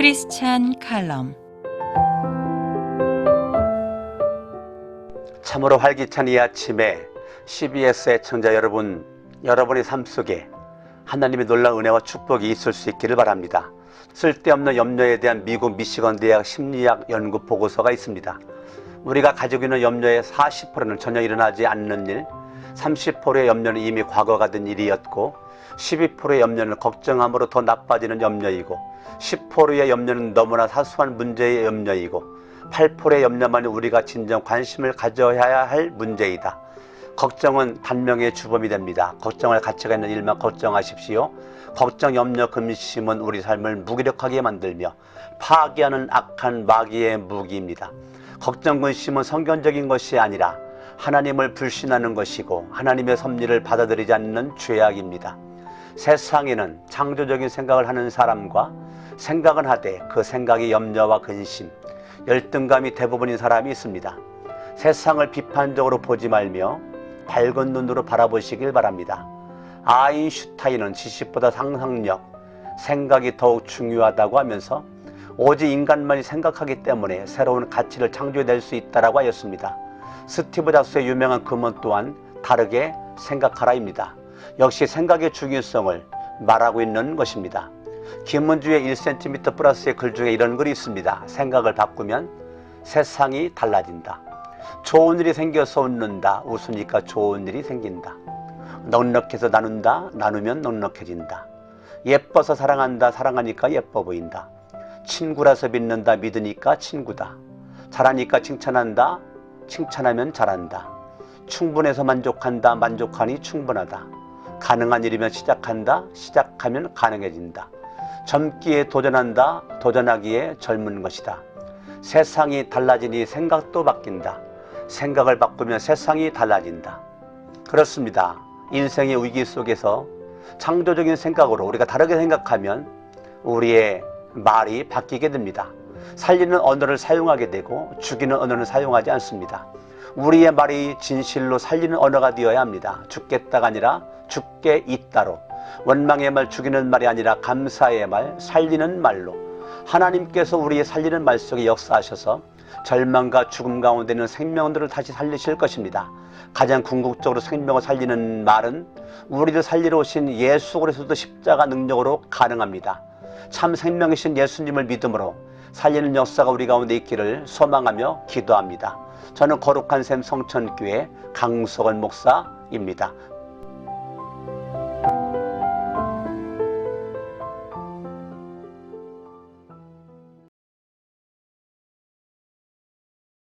크리스찬 칼럼 참으로 활기찬 이 아침에 CBS의 청자 여러분, 여러분의 삶 속에 하나님의 놀라운 은혜와 축복이 있을 수 있기를 바랍니다. 쓸데없는 염려에 대한 미국 미시건 대학 심리학 연구 보고서가 있습니다. 우리가 가지고 있는 염려의 40%는 전혀 일어나지 않는 일, 30%의 염려는 이미 과거가 된 일이었고, 12%의 염려는 걱정함으로 더 나빠지는 염려이고, 10%의 염려는 너무나 사소한 문제의 염려이고, 8%의 염려만 우리가 진정 관심을 가져야 할 문제이다. 걱정은 단명의 주범이 됩니다. 걱정할 가치가 있는 일만 걱정하십시오. 걱정, 염려, 근심은 우리 삶을 무기력하게 만들며 파괴하는 악한 마귀의 무기입니다. 걱정, 근심은 성경적인 것이 아니라 하나님을 불신하는 것이고 하나님의 섭리를 받아들이지 않는 죄악입니다. 세상에는 창조적인 생각을 하는 사람과 생각은 하되 그 생각이 염려와 근심, 열등감이 대부분인 사람이 있습니다. 세상을 비판적으로 보지 말며 밝은 눈으로 바라보시길 바랍니다. 아인슈타인은 지식보다 상상력, 생각이 더욱 중요하다고 하면서 오직 인간만이 생각하기 때문에 새로운 가치를 창조해낼 수 있다고 하였습니다. 스티브 잡스의 유명한 금원 또한 다르게 생각하라입니다. 역시 생각의 중요성을 말하고 있는 것입니다. 김문주의 1cm 플러스의 글 중에 이런 글이 있습니다. 생각을 바꾸면 세상이 달라진다. 좋은 일이 생겨서 웃는다. 웃으니까 좋은 일이 생긴다. 넉넉해서 나눈다. 나누면 넉넉해진다. 예뻐서 사랑한다. 사랑하니까 예뻐 보인다. 친구라서 믿는다. 믿으니까 친구다. 잘하니까 칭찬한다. 칭찬하면 잘한다. 충분해서 만족한다. 만족하니 충분하다. 가능한 일이면 시작한다. 시작하면 가능해진다. 젊기에 도전한다. 도전하기에 젊은 것이다. 세상이 달라지니 생각도 바뀐다. 생각을 바꾸면 세상이 달라진다. 그렇습니다. 인생의 위기 속에서 창조적인 생각으로 우리가 다르게 생각하면 우리의 말이 바뀌게 됩니다. 살리는 언어를 사용하게 되고 죽이는 언어는 사용하지 않습니다. 우리의 말이 진실로 살리는 언어가 되어야 합니다. 죽겠다가 아니라 죽게 있다로 원망의 말 죽이는 말이 아니라 감사의 말 살리는 말로 하나님께서 우리의 살리는 말 속에 역사하셔서 절망과 죽음 가운데 있는 생명들을 다시 살리실 것입니다. 가장 궁극적으로 생명을 살리는 말은 우리를 살리러 오신 예수 그리스도 십자가 능력으로 가능합니다. 참 생명이신 예수님을 믿음으로 살리는 역사가 우리 가운데 있기를 소망하며 기도합니다. 저는 거룩한 샘 성천교회 강석원 목사입니다.